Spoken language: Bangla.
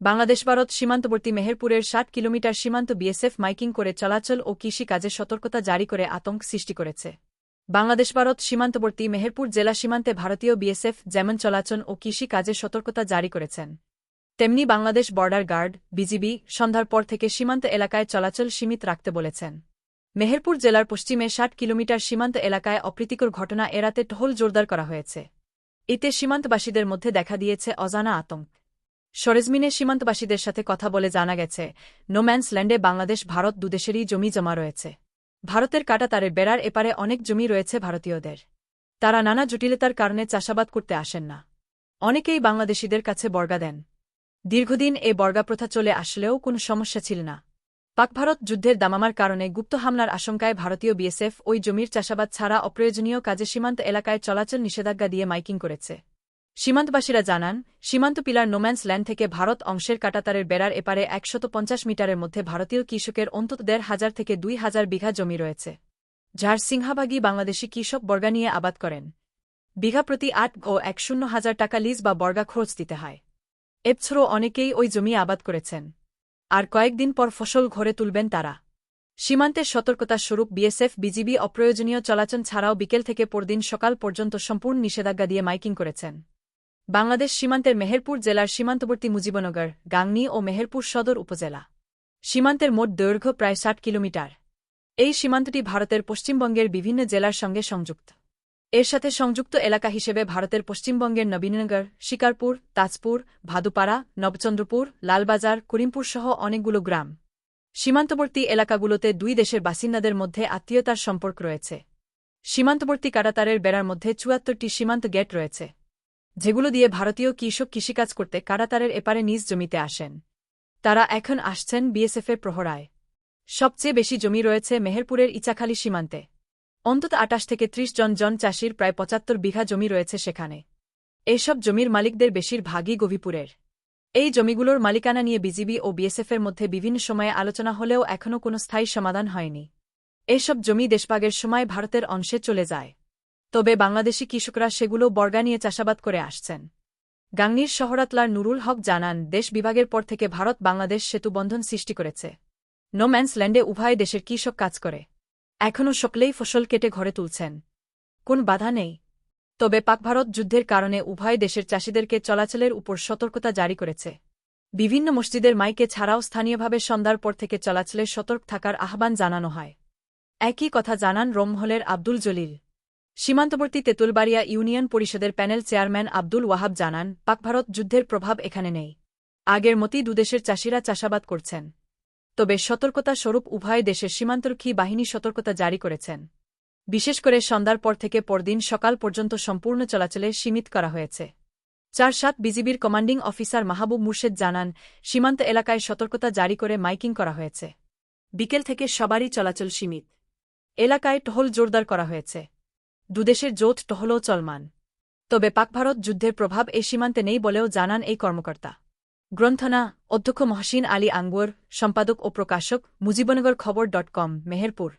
বাংলাদেশ ভারত সীমান্তবর্তী মেহেরপুরের ষাট কিলোমিটার সীমান্ত বিএসএফ মাইকিং করে চলাচল ও কৃষি কাজে সতর্কতা জারি করে আতঙ্ক সৃষ্টি করেছে। বাংলাদেশ ভারত সীমান্তবর্তী মেহেরপুর জেলা সীমান্তে ভারতীয় বিএসএফ যেমন চলাচল ও কৃষি কাজে সতর্কতা জারি করেছেন। তেমনি বাংলাদেশ বর্ডার গার্ড, বিজিবি, সন্ধ্যার পর থেকে সীমান্ত এলাকায় চলাচল সীমিত রাখতে বলেছেন। মেহেরপুর জেলার পশ্চিমে ষাট কিলোমিটার সীমান্ত এলাকায় অপ্রীতিকর ঘটনা এড়াতে টহল জোরদার করা হয়েছে। এতে সীমান্তবাসীদের মধ্যে দেখা দিয়েছে অজানা আতঙ্ক। সরেজমিনে সীমান্তবাসীদের সাথে কথা বলে জানা গেছে নোম্যান্স ল্যান্ডে বাংলাদেশ, ভারত দুদেশেরই জমি জমা রয়েছে। ভারতের কাটা তারের বেড়ার এপারে অনেক জমি রয়েছে ভারতীয়দের। তারা নানা জটিলতার কারণে চাষাবাদ করতে আসেন না। অনেকেই বাংলাদেশিদের কাছে বর্গা দেন। দীর্ঘদিন এ বর্গা প্রথা চলে আসলেও কোনো সমস্যা ছিল না। পাক ভারত যুদ্ধের দামামার কারণে গুপ্ত হামলার আশঙ্কায় ভারতীয় বিএসএফ ওই জমির চাষাবাদ ছাড়া অপ্রয়োজনীয় কাজে সীমান্ত এলাকায় চলাচল নিষেধাজ্ঞা দিয়ে মাইকিং করেছে। সীমান্তবাসীরা জানান, সীমান্ত পিলার নোম্যান্স ল্যান্ড থেকে ভারত অংশের কাটাতারের বেড়ার এপারে একশত মিটারের মধ্যে ভারতীয় কৃষকের অন্তত দেড় হাজার থেকে দুই হাজার বিঘা জমি রয়েছে। যার সিংহাভাগী বাংলাদেশি কৃষক বর্গা নিয়ে আবাদ করেন। বিঘা প্রতি আট ও এক শূন্য হাজার টাকা লিজ বা বর্গা খরচ দিতে হয়। এবছরও অনেকেই ওই জমি আবাদ করেছেন। আর কয়েকদিন পর ফসল ঘরে তুলবেন তারা। সীমান্তের সতর্কতা স্বরূপ বিএসএফ, বিজিবি অপ্রয়োজনীয় চলাচল ছাড়াও বিকেল থেকে পরদিন সকাল পর্যন্ত সম্পূর্ণ নিষেধাজ্ঞা দিয়ে মাইকিং করেছেন। বাংলাদেশ সীমান্তের মেহেরপুর জেলার সীমান্তবর্তী মুজিবনগর, গাংনী ও মেহেরপুর সদর উপজেলা। সীমান্তের মোট দৈর্ঘ্য প্রায় ষাট কিলোমিটার। এই সীমান্তটি ভারতের পশ্চিমবঙ্গের বিভিন্ন জেলার সঙ্গে সংযুক্ত। এর সাথে সংযুক্ত এলাকা হিসেবে ভারতের পশ্চিমবঙ্গের নবীনগর, শিকারপুর, তাজপুর, ভাদুপাড়া, নবচন্দ্রপুর, লালবাজার করিমপুর সহ অনেকগুলো গ্রাম। সীমান্তবর্তী এলাকাগুলোতে দুই দেশের বাসিন্দাদের মধ্যে আত্মীয়তার সম্পর্ক রয়েছে। সীমান্তবর্তী কাটাতারের বেড়ার মধ্যে চুয়াত্তরটি সীমান্ত গেট রয়েছে। যেগুলো দিয়ে ভারতীয় কৃষক কৃষিকাজ করতে কারাতারের এপারে নিজ জমিতে আসেন। তারা এখন আসছেন বিএসএফের প্রহরায়। সবচেয়ে বেশি জমি রয়েছে মেহেরপুরের ইচাখালী সীমান্তে। অন্তত আটাশ থেকে ত্রিশ জন জন চাষির প্রায় পঁচাত্তর বিঘা জমি রয়েছে সেখানে। এসব জমির মালিকদের বেশিরভাগই গভীপুরের। এই জমিগুলোর মালিকানা নিয়ে বিজিবি ও বিএসএফের মধ্যে বিভিন্ন সময়ে আলোচনা হলেও এখনও কোনো স্থায়ী সমাধান হয়নি। এসব জমি দেশভাগের সময় ভারতের অংশে চলে যায়। তবে বাংলাদেশি কৃষকরা সেগুলো বর্গা নিয়ে চাষাবাদ করে আসছেন। গাংনির শহরাতলার নুরুল হক জানান, দেশ বিভাগের পর থেকে ভারত বাংলাদেশ সেতুবন্ধন সৃষ্টি করেছে। নোম্যান্স ল্যান্ডে উভয় দেশের কৃষক কাজ করে। এখনও সকলেই ফসল কেটে ঘরে তুলছেন। কোন বাধা নেই। তবে পাক ভারত যুদ্ধের কারণে উভয় দেশের চাষিদেরকে চলাচলের উপর সতর্কতা জারি করেছে। বিভিন্ন মসজিদের মাইকে ছাড়াও স্থানীয়ভাবে সন্ধ্যার পর থেকে চলাচলে সতর্ক থাকার আহ্বান জানানো হয়। একই কথা জানান রোমহলের আব্দুল জলিল। সীমান্তবর্তী তেঁতুলবাড়িয়া ইউনিয়ন পরিষদের প্যানেল চেয়ারম্যান আব্দুল ওয়াহাব জানান পাক ভারত যুদ্ধের প্রভাব এখানে নেই। আগের মতই দুদেশের চাষিরা চাষাবাদ করছেন। তবে সতর্কতা স্বরূপ উভয় দেশের সীমান্তরক্ষী বাহিনী সতর্কতা জারি করেছেন। বিশেষ করে সন্ধ্যার পর থেকে পরদিন সকাল পর্যন্ত সম্পূর্ণ চলাচলে সীমিত করা হয়েছে। চার সাত বিজিবির কমান্ডিং অফিসার মাহবুব মুর্শেদ জানান, সীমান্ত এলাকায় সতর্কতা জারি করে মাইকিং করা হয়েছে। বিকেল থেকে সবারই চলাচল সীমিত। এলাকায় টহল জোরদার করা হয়েছে। দুদেশের জোট টহলও চলমান। তবে পাকভারত যুদ্ধের প্রভাব এ সীমান্তে নেই বলেও জানান এই কর্মকর্তা। গ্রন্থনা, অধ্যক্ষ মহসিন আলী আঙ্গুর, সম্পাদক ও প্রকাশক, মুজিবনগর খবর ডট কম, মেহেরপুর।